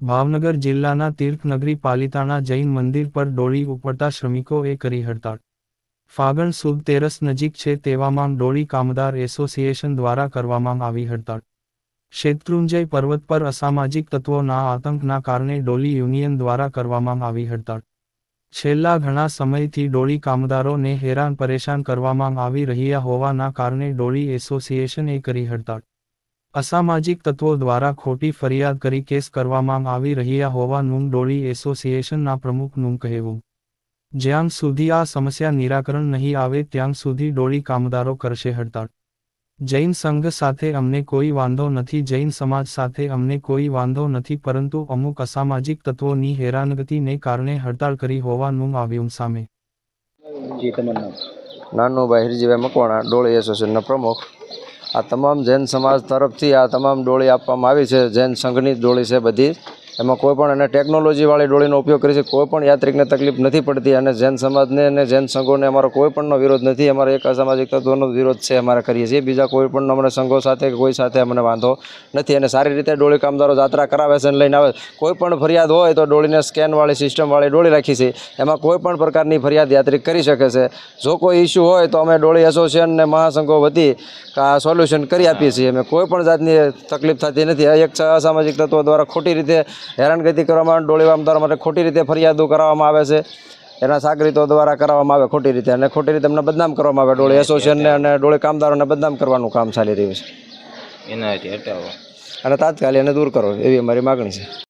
ભાવનગર જિલ્લાના તીર્થનગરી પાલિતાણા જૈન મંદિર પર ડોળી ઉપડતા શ્રમિકોએ કરી હડતાળ. ફાગણ સુદ તેરસ નજીક છે તેવામાં ડોળી કામદાર એસોસિએશન દ્વારા કરવામાં આવી હડતાળ. શેત્રુંજય પર્વત પર અસામાજિક તત્વોના આતંકના કારણે ડોલી યુનિયન દ્વારા કરવામાં આવી હડતાળ. છેલ્લા ઘણા સમયથી ડોળી કામદારોને હેરાન પરેશાન કરવામાં આવી રહ્યા હોવાના કારણે ડોળી એસોસિએશને કરી હડતાળ. અસામાજિક તત્વો દ્વારા ખોટી ફરિયાદ કરી કેસ કરવામાં આવી રહ્યા હોવાનું ડોળી એસોસિએશનના પ્રમુખનું કહેવું. જ્યાં સુધી આ સમસ્યા નિરાકરણ નહીં આવે ત્યાં સુધી ડોળી કામદારો કરશે હડતાળ. જૈન સંઘ સાથે અમને કોઈ વાંધો નથી જૈન સમાજ સાથે અમને કોઈ વાંધો નથી પરંતુ અમુક અસામાજિક તત્વોની હેરાનગતિને કારણે હડતાળ કરી હોવાનું આવ્યું સામે. નાનુભાઈ હિરજીભાઈ મકવાણા ડોળી એસોસિએશનના પ્રમુખ. આ તમામ જૈન સમાજ તરફથી આ તમામ ડોળી આપવામાં આવી છે. જૈન સંઘની ડોળી છે બધી. એમાં કોઈ પણ અને ટેકનોલોજીવાળી ડોળીનો ઉપયોગ કરી છે, કોઈ પણ યાત્રિકને તકલીફ નથી પડતી અને જૈન સમાજને અને જૈન સંઘોને અમારો કોઈ પણનો વિરોધ નથી, અમારો એક અસામાજિક તત્વોનો વિરોધ છે અમારે કરીએ છીએ. બીજા કોઈ પણ અમને સંઘો સાથે કોઈ સાથે અમને વાંધો નથી અને સારી રીતે ડોળી કામદારો જાત્રા કરાવે છે અને લઈને આવે. કોઈ પણ ફરિયાદ હોય તો ડોળીને સ્કેનવાળી સિસ્ટમવાળી ડોળી રાખી છે. એમાં કોઈ પણ પ્રકારની ફરિયાદ યાત્રિક કરી શકે છે. જો કોઈ ઇસ્યુ હોય તો અમે ડોળી એસોસિએશનને મહાસંઘો વતી આ સોલ્યુશન કરી આપીએ છીએ. અમે કોઈ પણ જાતની તકલીફ થતી નથી. એક અસામાજિક તત્વો દ્વારા ખોટી રીતે હેરાનગતિ કરવામાં ડોળી કામદારો માટે ખોટી રીતે ફરિયાદો કરવામાં આવે છે. એના સાગરીતો દ્વારા કરવામાં આવે ખોટી રીતે અને ખોટી રીતે એમને બદનામ કરવામાં આવે. ડોળી એસોસિએશનને અને ડોળી કામદારોને બદનામ કરવાનું કામ ચાલી રહ્યું છે. એના હટાવો. અને તાત્કાલિક એને દૂર કરો એવી અમારી માગણી છે.